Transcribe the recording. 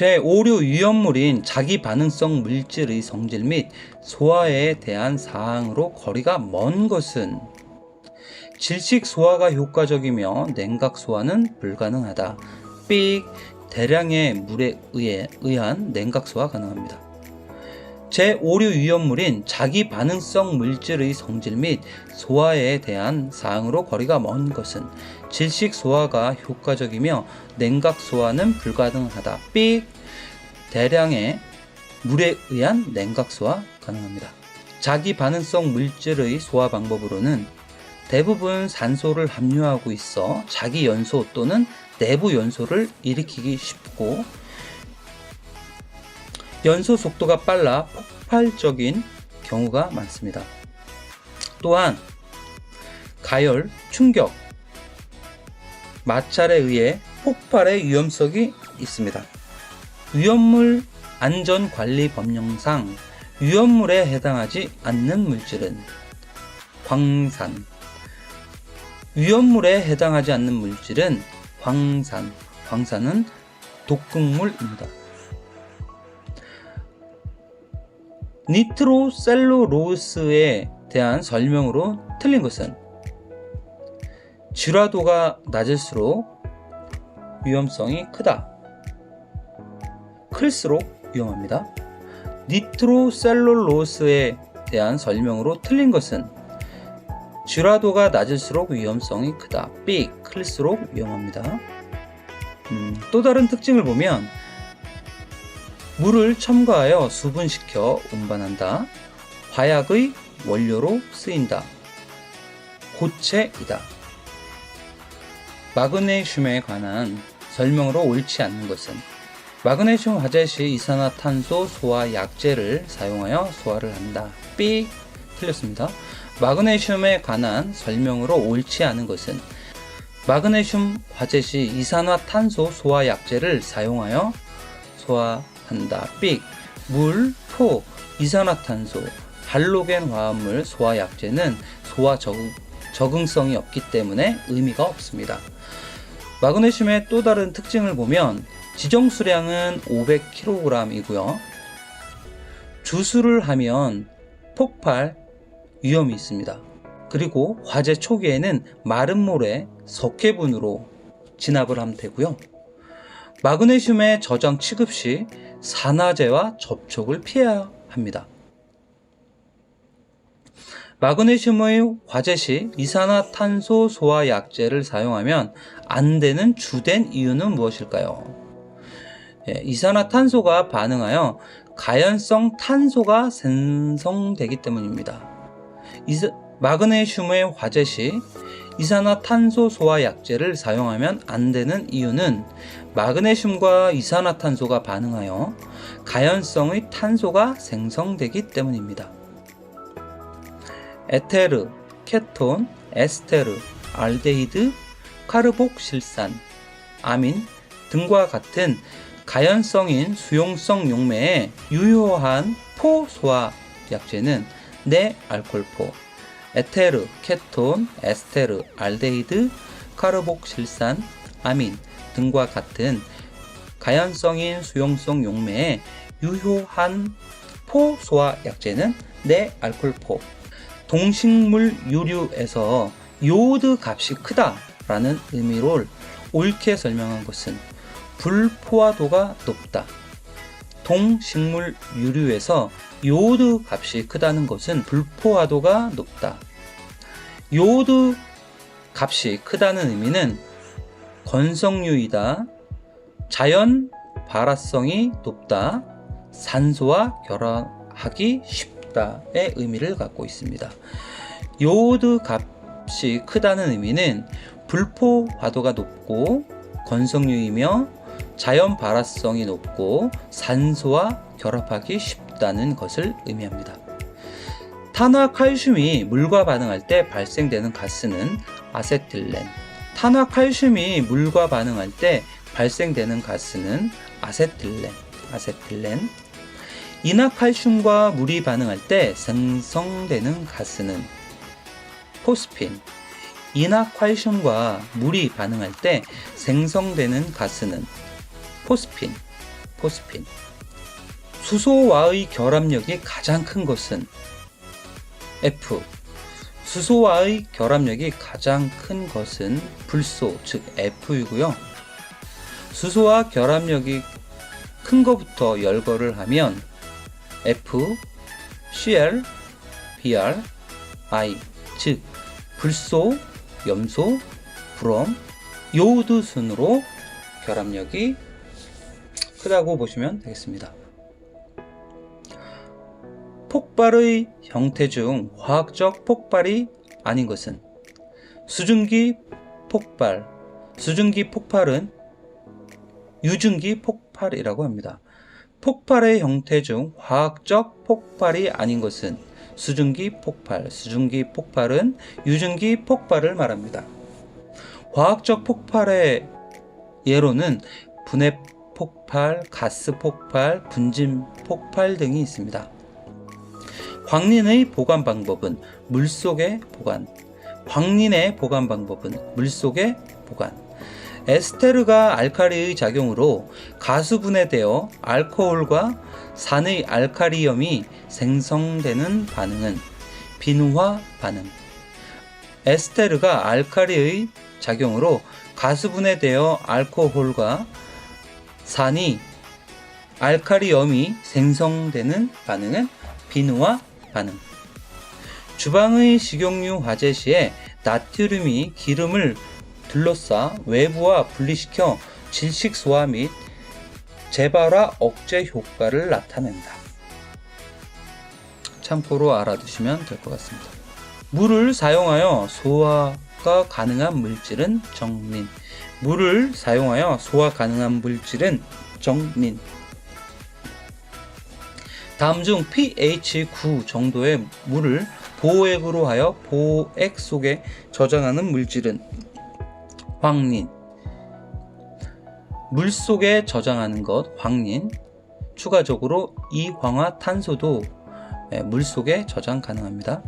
제5류 위험물인 자기 반응성 물질의 성질 및 소화에 대한 사항으로 거리가 먼 것은 질식 소화가 효과적이며 냉각 소화는 불가능하다. 삑 대량의 물에 의해 의한 냉각 소화 가능합니다. 제5류 위험물인 자기 반응성 물질의 성질 및 소화에 대한 사항으로 거리가 먼 것은 질식 소화가 효과적이며 냉각 소화는 불가능하다. 삑 대량의 물에 의한 냉각 소화 가능합니다. 자기 반응성 물질의 소화 방법으로는 대부분 산소를 함유하고 있어 자기 연소 또는 내부 연소를 일으키기 쉽고 연소 속도가 빨라 폭발적인 경우가 많습니다. 또한 가열, 충격, 마찰에 의해 폭발의 위험성이 있습니다. 위험물 안전관리 법령상 위험물에 해당하지 않는 물질은 광산, 위험물에 해당하지 않는 물질은 광산, 광산은 독극물입니다. 니트로셀루로스에 대한 설명으로 틀린 것은 질화도가 낮을수록 위험성이 크다. 클수록 위험합니다. 니트로셀룰로스에 대한 설명으로 틀린 것은 질화도가 낮을수록 위험성이 크다. 삑 클수록 위험합니다. 음, 또 다른 특징을 보면 물을 첨가하여 수분시켜 운반한다. 화약의 원료로 쓰인다. 고체이다. 마그네슘에 관한 설명으로 옳지 않는 것은 마그네슘 화재 시 이산화탄소 소화 약제를 사용하여 소화를 한다. 삑 틀렸습니다. 마그네슘에 관한 설명으로 옳지 않은 것은 마그네슘 화재 시 이산화탄소 소화 약제를 사용하여 소화 한다. 삑 물, 토, 이산화탄소, 할로겐 화합물 소화 약제는 소화 적응, 적응성이 없기 때문에 의미가 없습니다. 마그네슘의 또 다른 특징을 보면 지정 수량은 500kg이고요. 주수를 하면 폭발 위험이 있습니다. 그리고 화재 초기에는 마른 물에 석회분으로 진압을 하면 되고요. 마그네슘의 저장 취급 시 산화제와 접촉을 피해야 합니다. 마그네슘의 화재 시 이산화탄소 소화 약제를 사용하면 안 되는 주된 이유는 무엇일까요? 예, 이산화탄소가 반응하여 가연성 탄소가 생성되기 때문입니다. 이사, 마그네슘의 화재 시 이산화탄소 소화 약제를 사용하면 안 되는 이유는 마그네슘과 이산화탄소가 반응하여 가연성의 탄소가 생성되기 때문입니다. 에테르, 케톤, 에스테르, 알데히드, 카르복실산, 아민 등과 같은 가연성인 수용성 용매의 유효한 포소화 약제는 네알콜포, 에테르, 케톤, 에스테르, 알데히드, 카르복실산, 아민 등과 같은 가연성인 수용성 용매의 유효한 포소화 약제는 네알콜포, 동식물 유류에서 요오드 값이 크다라는 의미로 옳게 설명한 것은 불포화도가 높다. 동식물 유류에서 요오드 값이 크다는 것은 불포화도가 높다. 요오드 값이 크다는 의미는 건성류이다. 자연 발화성이 높다. 산소와 결합하기 쉽다의 의미를 갖고 있습니다. 요오드 값이 크다는 의미는 불포화도가 높고 건성류이며 자연 발화성이 높고 산소와 결합하기 쉽다는 것을 의미합니다. 탄화 칼슘이 물과 반응할 때 발생되는 가스는 아세틸렌. 탄화 칼슘이 물과 반응할 때 발생되는 가스는 아세틸렌. 아세틸렌. 이나칼슘과 물이 반응할 때 생성되는 가스는 포스핀. 이나칼슘과 물이 반응할 때 생성되는 가스는 포스핀. 포스핀. 수소와의 결합력이 가장 큰 것은 F. 수소와의 결합력이 가장 큰 것은 불소, 즉 F이고요. 수소와 결합력이 큰 것부터 열거를 하면 F, Cl, Br, I, 즉 불소, 염소, 브롬, 요오드 순으로 결합력이 크다고 보시면 되겠습니다. 폭발의 형태 중 화학적 폭발이 아닌 것은 수증기 폭발. 수증기 폭발은 유증기 폭발이라고 합니다. 폭발의 형태 중 화학적 폭발이 아닌 것은 수증기 폭발. 수증기 폭발은 유증기 폭발을 말합니다. 화학적 폭발의 예로는 분해 폭발, 가스 폭발, 분진 폭발 등이 있습니다. 광린의 보관 방법은 물속에 보관. 광린의 보관 방법은 물속에 보관. 에스테르가 알카리의 작용으로 가수 분해 되어 알코올과 산의 알카리염이 생성되는 반응은 비누화 반응. 에스테르가 알카리의 작용으로 가수 분해 되어 알코올과 산이 알카리염이 생성되는 반응은 비누화 반응. 주방의 식용유 화재 시에 나트륨이 기름을 둘러싸 외부와 분리시켜 질식 소화 및 재발화 억제 효과를 나타낸다. 참고로 알아두시면 될 것 같습니다. 물을 사용하여 소화가 가능한 물질은 정린. 물을 사용하여 소화 가능한 물질은 정린. 다음 중 pH 9 정도의 물을 보호액으로 하여 보호액 속에 저장하는 물질은 황린. 물 속에 저장하는 것 황린. 추가적으로 이황화탄소도 예, 물 속에 저장 가능합니다.